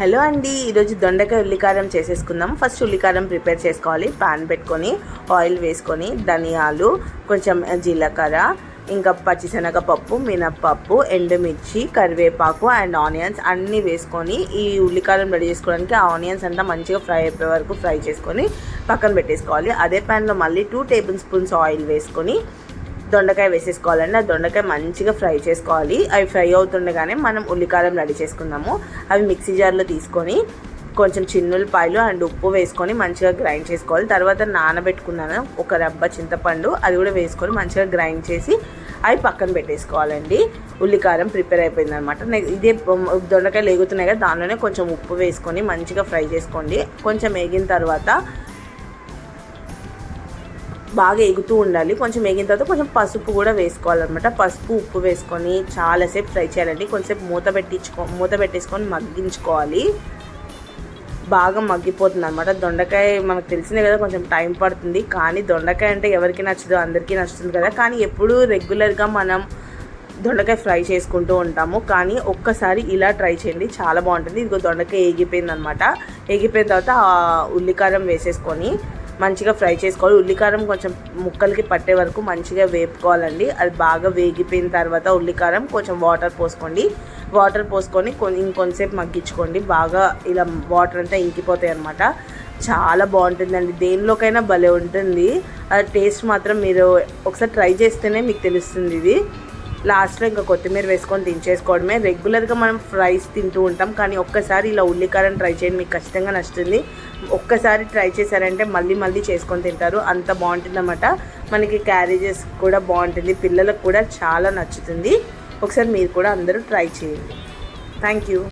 Hello అండి ఈరోజు దొండకాయ ఉల్లికారం చేసేసుకుందాం. ఫస్ట్ ఉల్లికారం ప్రిపేర్ చేసుకోవాలి. పాన్ పెట్టుకొని ఆయిల్ వేసుకొని ధనియాలు కొంచెం జీలకర్ర ఇంకా పచ్చిశనగపప్పు మినప్పప్పు ఎండుమిర్చి కరివేపాకు అండ్ ఆనియన్స్ అన్నీ వేసుకొని ఈ ఉల్లికారం రెడీ చేసుకోవడానికి ఆ ఆనియన్స్ అంతా మంచిగా ఫ్రై అయిపోయే వరకు ఫ్రై చేసుకొని పక్కన పెట్టేసుకోవాలి. అదే ప్యాన్లో మళ్ళీ టూ టేబుల్ స్పూన్స్ ఆయిల్ వేసుకొని దొండకాయ వేసేసుకోవాలండి. ఆ దొండకాయ మంచిగా ఫ్రై చేసుకోవాలి. అవి ఫ్రై అవుతుండగానే మనం ఉల్లికారం రెడీ చేసుకుందాము. అవి మిక్సీ జార్లో తీసుకొని కొంచెం చిన్నులపాయలు అండ్ ఉప్పు వేసుకొని మంచిగా గ్రైండ్ చేసుకోవాలి. తర్వాత నానబెట్టుకున్నాను ఒక రబ్బ చింతపండు అది కూడా వేసుకొని మంచిగా గ్రైండ్ చేసి అవి పక్కన పెట్టేసుకోవాలండి. ఉల్లికారం ప్రిపేర్ అయిపోయింది అనమాట ఇదే దొండకాయలు ఎగుతున్నాయి కదా దానిలోనే కొంచెం ఉప్పు వేసుకొని మంచిగా ఫ్రై చేసుకోండి. కొంచెం వేగిన తర్వాత బాగా ఎగుతూ ఉండాలి. కొంచెం ఎగిన తర్వాత కొంచెం పసుపు కూడా వేసుకోవాలన్నమాట. పసుపు ఉప్పు వేసుకొని చాలాసేపు ఫ్రై చేయాలండి. కొంచెంసేపు మూత పెట్టించుకో మూత పెట్టేసుకొని మగ్గించుకోవాలి. బాగా మగ్గిపోతుంది అనమాట దొండకాయ మనకు తెలిసిందే కదా కొంచెం టైం పడుతుంది. కానీ దొండకాయ అంటే ఎవరికి నచ్చదు అందరికీ నచ్చుతుంది కదా. కానీ ఎప్పుడూ రెగ్యులర్గా మనం దొండకాయ ఫ్రై చేసుకుంటూ ఉంటాము. కానీ ఒక్కసారి ఇలా ట్రై చేయండి. చాలా బాగుంటుంది. ఇదిగో దొండకాయ ఏగిపోయింది అనమాట ఏగిపోయిన తర్వాత ఉల్లికారం వేసేసుకొని మంచిగా ఫ్రై చేసుకోవాలి. ఉల్లికారం కొంచెం ముక్కలకి పట్టే వరకు మంచిగా వేపుకోవాలండి. అది బాగా వేగిపోయిన తర్వాత ఉల్లికారం కొంచెం వాటర్ పోసుకోండి. వాటర్ పోసుకొని ఇంకొంతసేపు మగ్గించుకోండి. బాగా ఇలా వాటర్ అంతా ఇంకిపోతాయి అనమాట చాలా బాగుంటుందండి. దేనిలోకైనా భలే ఉంటుంది. అది టేస్ట్ మాత్రం మీరు ఒకసారి ట్రై చేస్తేనే మీకు తెలుస్తుంది ఇది. లాస్ట్లో ఇంకా కొత్తిమీర వేసుకొని దించేసుకోవడమే. రెగ్యులర్గా మనం ఫ్రైస్ తింటూ ఉంటాం. కానీ ఒక్కసారి ఇలా ఉల్లికారం ట్రై చేయండి. మీకు ఖచ్చితంగా నచ్చుతుంది. ఒక్కసారి ట్రై చేశారంటే మళ్ళీ మళ్ళీ చేసుకొని తింటారు. అంత బాగుంటుంది అనమాట మనకి క్యారేజెస్ కూడా బాగుంటుంది. పిల్లలకు కూడా చాలా నచ్చుతుంది. ఒకసారి మీరు కూడా అందరూ ట్రై చేయండి. Thank you